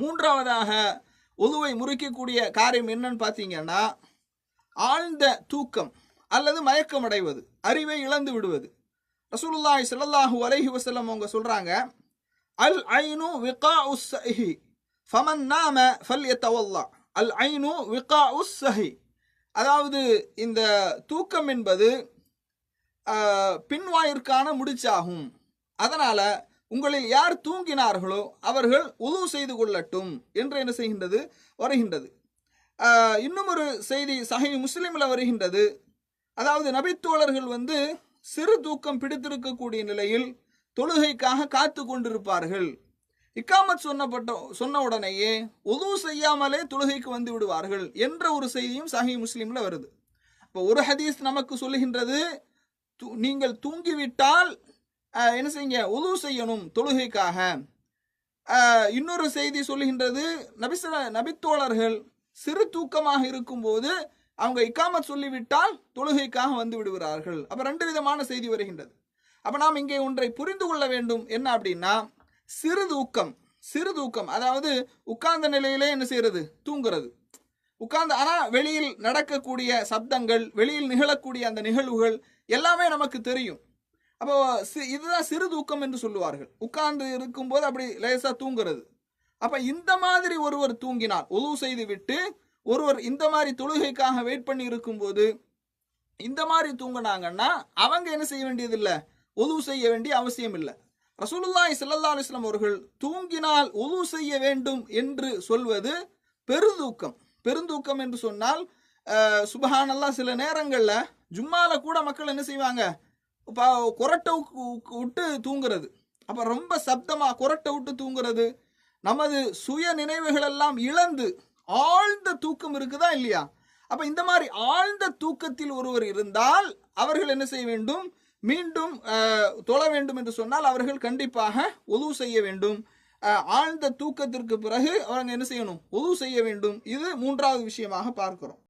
மூன்றாவதாக ஒதுவை முறிக்கக்கூடிய காரியம் என்னன்னு பார்த்தீங்கன்னா ஆழ்ந்த தூக்கம் அல்லது மயக்கம் அடைவது அறிவை இழந்து விடுவது. ரசூலுல்லாய் ஸல்லல்லாஹு அலைஹி வசல்லம் அவங்க சொல்கிறாங்க அல் ஐனு விகா உஸ்ஸஹி ஃபமன் நாம ஃபல் எத்தவல்லா அல் ஐனு விகா உஸ்ஸஹி அதாவது இந்த தூக்கம் என்பது பின்வாயிற்கான முடிச்சாகும். அதனால் உங்களில் யார் தூங்கினார்களோ அவர்கள் உது செய்து கொள்ளட்டும் என்று என்ன செய்கின்றது? வருகின்றது. இன்னும் ஒரு செய்தி சஹி முஸ்லீமில் வருகின்றது. அதாவது நபித்தோழர்கள் வந்து சிறு தூக்கம் பிடித்திருக்கக்கூடிய நிலையில் தொழுகைக்காக காத்து கொண்டிருப்பார்கள். இக்காமத் சொன்னப்பட்ட சொன்ன உடனேயே உது செய்யாமலே தொழுகைக்கு வந்து விடுவார்கள் என்ற ஒரு செய்தியும் சஹி முஸ்லீமில் வருது. இப்போ ஒரு ஹதீஸ் நமக்கு சொல்லுகின்றது நீங்கள் தூங்கிவிட்டால் என்ன செய்யுங்க? உது செய்யணும் தொழுகைக்காக. இன்னொரு செய்தி சொல்லுகின்றது நபிச நபித்தோழர்கள் சிறு தூக்கமாக இருக்கும்போது அவங்க இக்காமத் சொல்லிவிட்டால் தொழுகைக்காக வந்து விடுகிறார்கள். அப்போ ரெண்டு விதமான செய்தி வருகின்றது. அப்போ நாம் இங்கே ஒன்றை புரிந்து கொள்ள வேண்டும். என்ன அப்படின்னா சிறு தூக்கம் சிறு தூக்கம். அதாவது உட்கார்ந்த நிலையிலே என்ன செய்யறது? தூங்குறது. உட்கார்ந்து ஆனால் வெளியில் நடக்கக்கூடிய சப்தங்கள் வெளியில் நிகழக்கூடிய அந்த நிகழ்வுகள் எல்லாமே நமக்கு தெரியும். அப்போ இதுதான் சிறு தூக்கம் என்று சொல்லுவார்கள். உட்கார்ந்து இருக்கும்போது அப்படி லேசா தூங்குறது. அப்ப இந்த மாதிரி ஒருவர் தூங்கினார் உதவு செய்து விட்டு ஒருவர் இந்த மாதிரி தொழுகைக்காக வெயிட் பண்ணி இருக்கும்போது இந்த மாதிரி தூங்கினாங்கன்னா அவங்க என்ன செய்ய வேண்டியதில்லை? உதவு செய்ய வேண்டிய அவசியம் இல்லை. ரசூலுல்லாய் சல்லா அலைஹி அவர்கள் தூங்கினால் உதவு செய்ய வேண்டும் என்று சொல்வது பெருதூக்கம் பெருந்தூக்கம் என்று சொன்னால் அஹ், சில நேரங்களில் ஜும்மால கூட மக்கள் என்ன செய்வாங்க? இப்போ குரட்டை விட்டு தூங்குறது. அப்போ ரொம்ப சப்தமா குரட்டை விட்டு தூங்குறது. நமது சுய நினைவுகள் எல்லாம் இழந்து ஆழ்ந்த தூக்கம் இருக்குதா இல்லையா? அப்ப இந்த மாதிரி ஆழ்ந்த தூக்கத்தில் ஒருவர் இருந்தால் அவர்கள் என்ன செய்ய வேண்டும்? மீண்டும் தொழ வேண்டும் என்று சொன்னால் அவர்கள் கண்டிப்பாக உதவு செய்ய வேண்டும். ஆழ்ந்த தூக்கத்திற்கு பிறகு அவங்க என்ன செய்யணும்? உதவு செய்ய வேண்டும். இது மூன்றாவது விஷயமாக பார்க்கிறோம்.